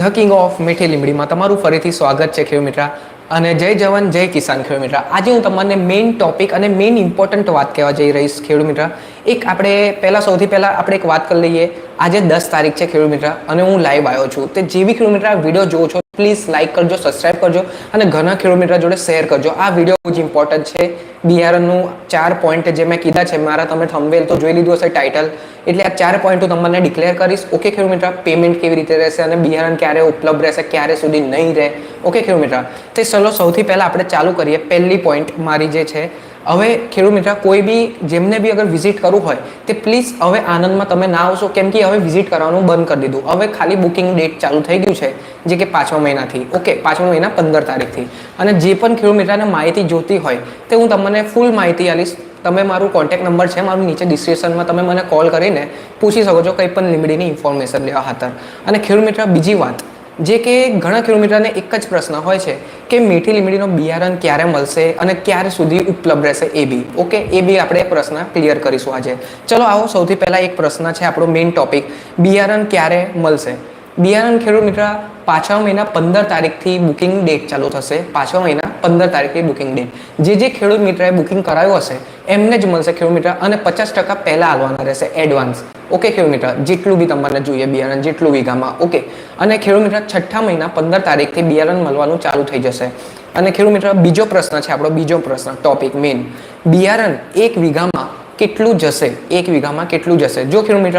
The king of મીઠી લીમડીમાં તમારું ફરીથી સ્વાગત છે ખેડૂત મિત્ર. અને જય જવાન, જય કિસાન ખેડૂત મિત્ર. આજે હું તમને મેઇન ટોપિક અને મેઇન ઇમ્પોર્ટન્ટ વાત કહેવા જઈ રહીશ ખેડૂત મિત્ર. એક આપણે પહેલાં, સૌથી પહેલાં આપણે એક વાત કરી લઈએ. આજે દસ તારીખ છે ખેડૂત મિત્ર અને હું લાઈવ આવ્યો છું. તે જેવી ખેડૂત મિત્ર આ વીડિયો જોઉં છો પ્લીઝ લાઇક કરજો સબસ્ક્રાઇબ કરજો અને ઘણા ખેડૂત જોડે શેર કરજો. આ વીડિયો બહુ જ ઇમ્પોર્ટન્ટ છે. બિહારનું ચાર પોઈન્ટ જે મેં કીધા છે, મારા તમે થંબવેલ તો જોઈ લીધું હશે ટાઇટલ એટલે આ ચાર પોઈન્ટ હું તમને ડિક્લેર કરીશ. ઓકે ખેડૂત પેમેન્ટ કેવી રીતે રહેશે અને બિહારણ ક્યારે ઉપલબ્ધ રહેશે, ક્યારે સુધી નહીં રહે? ઓકે ખેડૂત મિત્ર, તે ચલો સૌથી પહેલાં આપણે ચાલુ કરીએ. પહેલી પોઈન્ટ મારી જે છે હવે ખેડૂત મિત્ર, કોઈ બી જેમને બી અગર વિઝિટ કરવું હોય, તે પ્લીઝ હવે આનંદમાં તમે ના આવશો. કેમ કે હવે વિઝિટ કરવાનું બંધ કરી દીધું. હવે ખાલી બુકિંગ ડેટ ચાલુ થઈ ગયું છે, જે કે પાંચમા મહિનાથી. ઓકે પાંચમા મહિના પંદર તારીખથી. અને જે પણ ખેડૂત મિત્રને માહિતી જોતી હોય, તે હું તમને ફૂલ માહિતી આલીશ તમે મારું કોન્ટેક્ટ નંબર છે, મારું નીચે ડિસ્ક્રિપ્શનમાં તમે મને કોલ કરીને પૂછી શકો છો, કંઈ પણ લીમડીની ઇન્ફોર્મેશન લેવા ખાતર. અને ખેડૂત મિત્ર, બીજી વાત. જે કે ઘણા ખેડૂત એક જ પ્રશ્ન હોય છે કે મીઠી લીમડીનો બિયારણ ક્યારે મળશે અને ક્યારે સુધી ઉપલબ્ધ રહેશે એ બી. ઓકે, એ બી આપણે પ્રશ્ન ક્લિયર કરીશું આજે. ચલો, આવો સૌથી પહેલાં એક પ્રશ્ન છે આપણો મેઇન ટોપિક બિયારણ ક્યારે મળશે? બિયારણ ખેડૂત મિત્ર પાંચમા મહિના પંદર તારીખથી બુકિંગ ડેટ ચાલુ થશે. પાછા મહિના પંદર તારીખથી બુકિંગ ડેટ જે જે ખેડૂત મિત્રએ બુકિંગ કરાવ્યું હશે, એમને જ મળશે ખેડૂત મિત્ર અને પચાસ ટકા પહેલાં આવવાના રહેશે એડવાન્સ ઓકે ખેડૂત મિત્ર, જેટલું બી તમારે જોઈએ બિયારણ, જેટલું વીઘામાં ઓકે અને ખેડૂત મિત્ર, છઠ્ઠા મહિના પંદર તારીખથી બિયારણ મળવાનું ચાલુ થઈ જશે. અને ખેડૂત મિત્ર, બીજો પ્રશ્ન છે, આપણો બીજો પ્રશ્ન ટોપિક મેઇન બિયારણ એક વીઘામાં કેટલું જશે? એક વીઘામાં કેટલું જશે? જો ખેડૂત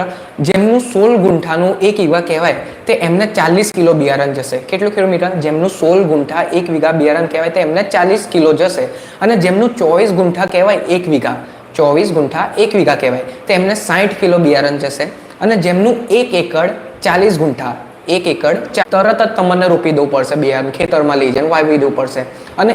જેમનું સોળ ગુંઠાનું એક વીઘા કહેવાય, તે એમને ચાલીસ કિલો બિયારણ જશે. કેટલું ખેડૂત જેમનું સોળ ગુંઠા એક વીઘા બિયારણ કહેવાય, તે એમને ચાલીસ કિલો જશે. અને જેમનું ચોવીસ ગુંઠા કહેવાય, એક વીઘા. ચોવીસ ગુંઠા એક વીઘા કહેવાય, તે એમને સાઠ કિલો બિયારણ જશે. અને જેમનું એક એકડ ચાલીસ ગુંઠા, એક એકડ તરત જ તમને રોપી દેવું પડશે બિયારણ ખેતરમાં લઈ જઈને વાવી દેવું પડશે. અને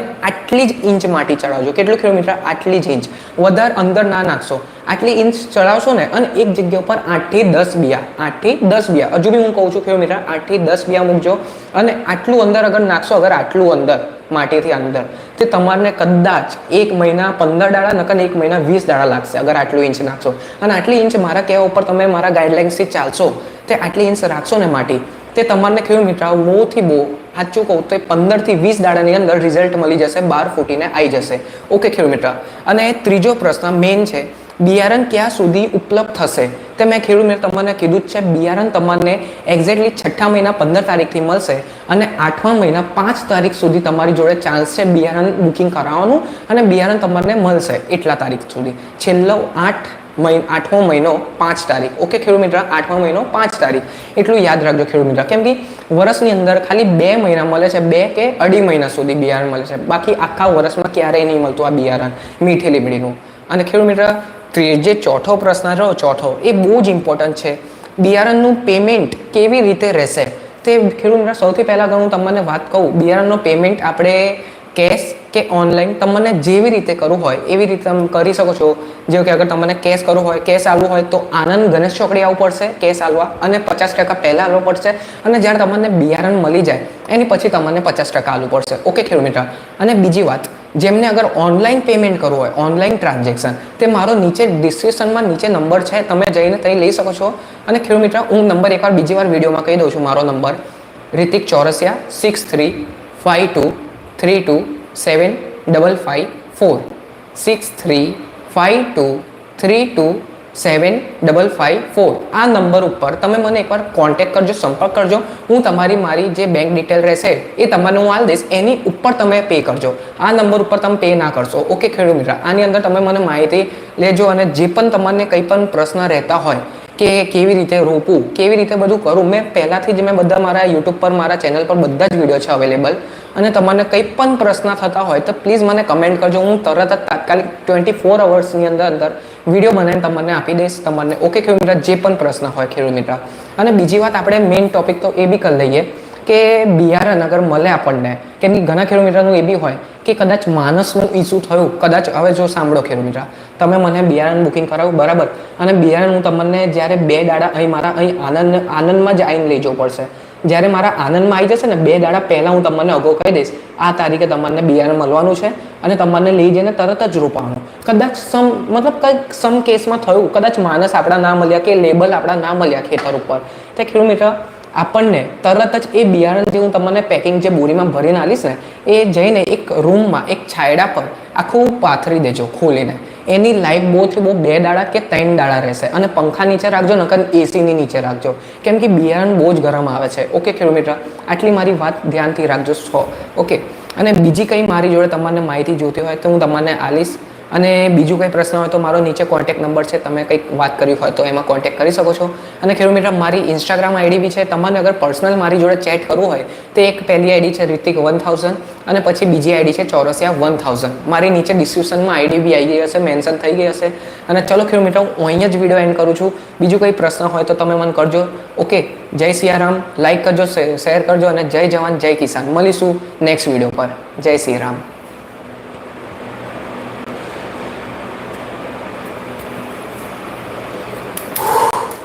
આટલી જ ઇંચ માટી ચડાવજો. કેટલું કિલોમીટર આટલી જ ઇંચ. વધારે અંદર ના નાખશો. આટલી ઇંચ ચડાવશો ને અને એક જગ્યા ઉપર આઠથી દસ બિયા. આઠથી દસ બિયા. હજુ બી હું કહું છું કિલોમીટર આઠથી દસ બિયા મૂકજો અને આટલું અંદર અગર નાખશો, અગર આટલું અંદર, માટીથી અંદર, તે તમારને કદાચ એક મહિના પંદર દાડા નકર એક મહિના વીસ દાડા લાગશે અગર આટલું ઇંચ નાખશો. અને આટલી ઇંચ મારા કહેવા ઉપર તમે મારા ગાઈડલાઇન્સથી ચાલશો, તે આટલી ઇંચ રાખશો ને માટી, તે તમારને કેવું મિત્ર બહુથી બહુ સાચું કહું તો એ પંદરથી વીસ દાડાની અંદર રિઝલ્ટ મળી જશે, બાર ફૂટીને આવી જશે. ઓકે ખેડૂત મિત્ર અને ત્રીજો પ્રશ્ન મેઇન છે, બિયારણ ક્યાં સુધી ઉપલબ્ધ થશે? તે મેં ખેડૂત મિત્ર તમને કીધું છે, બિયારણ તમને એક્ઝેક્ટલી છઠ્ઠા મહિના પંદર તારીખથી મળશે અને આઠમા મહિના પાંચ તારીખ સુધી તમારી જોડે ચાન્સ છે બિયારણ બુકિંગ કરાવવાનું અને બિયારણ તમને મળશે એટલા તારીખ સુધી. છેલ્લો આઠ મહિ, આઠમો મહિનો પાંચ તારીખ. ઓકે ખેડૂત મિત્ર, આઠમો મહિનો પાંચ તારીખ. એટલું યાદ રાખજો, ખેડૂત મિત્ર. કેમ કે વર્ષની અંદર ખાલી બે મહિના મળે છે, બે કે અઢી મહિના સુધી બિયારણ મળે છે. બાકી આખા વર્ષમાં ક્યારેય નહીં મળતું આ બિયારણ, મીઠી લીમડીનું અને ખેડૂત મિત્ર જે ચોથો પ્રશ્ન રહ્યો, ચોથો, એ બહુ જ ઇમ્પોર્ટન્ટ છે. બિયારણનું પેમેન્ટ કેવી રીતે રહેશે? તે ખેડૂત મિત્ર, સૌથી પહેલાં હું તમને વાત કહું. બિયારણનું પેમેન્ટ આપણે કેશ કે ઓનલાઈન તમને જેવી રીતે કરવું હોય, એવી રીતે તમે કરી શકો છો. જેવું કે અગર તમને કેશ કરવું હોય કેશ આવવું હોય, તો આનંદ ગણેશ ચોકડી આવવું પડશે કેશ આવવા અને પચાસ ટકા પહેલાં આવવું પડશે. અને જ્યારે તમને બિયારણ મળી જાય, એની પછી તમને પચાસ ટકા આવવું પડશે. ઓકે કિલોમીટર અને બીજી વાત, જેમને અગર ઓનલાઈન પેમેન્ટ કરવું હોય, ઓનલાઈન ટ્રાન્ઝેક્શન, તે મારો નીચે ડિસ્ક્રિપ્શનમાં નીચે નંબર છે, તમે જઈને ત્યાં લઈ શકો છો. અને કિલોમીટર હું નંબર એકવાર બીજી વાર વિડીયોમાં કહી દઉં છું મારો number. Ritik Chaurasia six three five two three two seven double five four six three five two three two seven double five four આ નંબર ઉપર તમે મને એકવાર કોન્ટેક્ટ કરજો, સંપર્ક કરજો. હું તમારી મારી જે બેંક ડિટેલ રહેશે, એ તમને હું આલ દઈશ. એની ઉપર તમે પે કરજો. આ નંબર ઉપર તમે પે ના કરશો. ઓકે ખેડૂત મિત્ર, આની અંદર તમે મને માહિતી લેજો અને જે પણ તમને કંઈ પણ પ્રશ્ન રહેતા હોય કે કેવી રીતે રોપવું, કેવી રીતે બધું કરું, મેં પહેલાંથી જ મેં બધા મારા યુટ્યુબ પર, મારા ચેનલ પર બધા જ વીડિયો છે અવેલેબલ અને તમને કંઈ પણ પ્રશ્ન થતા હોય તો પ્લીઝ મને કમેન્ટ કરજો. હું તરત જ તાત્કાલિક ટ્વેન્ટી ફોર અવર્સની અંદર અંદર વીડિયો બનાવીને તમને આપી દઈશ. તમને ઓકે ખેડૂત મિત્ર, જે પણ પ્રશ્ન હોય ખેડૂત મિત્ર. અને બીજી વાત આપણે મેઇન ટોપિક તો એ બી કરી લઈએ કે બિયારણ અગર મળે આપણને. કેમ કે ઘણા ખેડૂત મિત્રનું એ બી હોય કે કદાચ માણસનું ઇસ્યુ થયું. કદાચ હવે જો સાંભળો ખેડૂત મિત્ર, તમે મને બિયારણ બુકિંગ કરાવ્યું બરાબર. અને બિયારણ હું તમને જ્યારે બે દાડા અહીં મારા અહીં આનંદ, આનંદમાં જ આવીને લઈ જવું પડશે. જ્યારે મારા આનંદમાં આવી જશે ને, બે દાડા પહેલાં હું તમને અગાઉ કહી દઈશ, આ તારીખે તમને બિયારણ મળવાનું છે અને તમને લઈ જઈને તરત જ રોપાવાનું. કદાચ સમ, મતલબ કંઈક સમ કેસમાં થયું, કદાચ માણસ આપણા ના મળ્યા કે લેબલ આપણા ના મળ્યા ખેતર ઉપર. તે ખેડૂત મિત્ર, આપણને તરત જ એ બિયારણ જે હું તમને પેકિંગ જે બોરીમાં ભરીને આલીશ ને, એ જઈને એક રૂમમાં એક છાયડા પર આખું પાથરી દેજો, ખોલીને. એની લાઈફ બહુ થી બહુ બે દાડા કે ત્રણ દાડા રહેશે. અને પંખા નીચે રાખજો, નકર એસીની નીચે રાખજો. કેમ કે બિયારણ બહુ જ ગરમ આવે છે. ઓકે કિલોમીટર આટલી મારી વાત ધ્યાનથી રાખજો છો ઓકે અને બીજી કંઈ મારી જોડે તમને માહિતી જોતી હોય તો હું તમને આલીશ. અને બીજું કંઈ પ્રશ્ન હોય તો મારો નીચે કોન્ટેક્ટ નંબર છે, તમે કંઈક વાત કરી હોય તો એમાં કોન્ટેક્ટ કરી શકો છો. અને કિલોમીટર મારી ઇન્સ્ટાગ્રામ આઈડી બી છે તમારે અગર પર્સનલ મારી જોડે ચેટ કરવું હોય, તો એક પહેલી આઈડી છે રિતિક વન થાઉઝન્ડ અને પછી બીજી આઈડી છે ચોરસિયા વન થાઉઝન્ડ મારી નીચે ડિસ્ક્રિપ્શનમાં આઈડી બી આવી ગઈ હશે મેન્શન થઈ ગઈ હશે. અને ચલો કિલોમીટર હું અહીંયા જ વીડિયો એન્ડ કરું છું. બીજું કંઈ પ્રશ્ન હોય તો તમે મને કરજો. ઓકે જય સિયારામ લાઈક કરજો શેર કરજો અને જય જવાન, જય કિસાન. મળીશું નેક્સ્ટ વીડિયો પર. જય સિયારામ.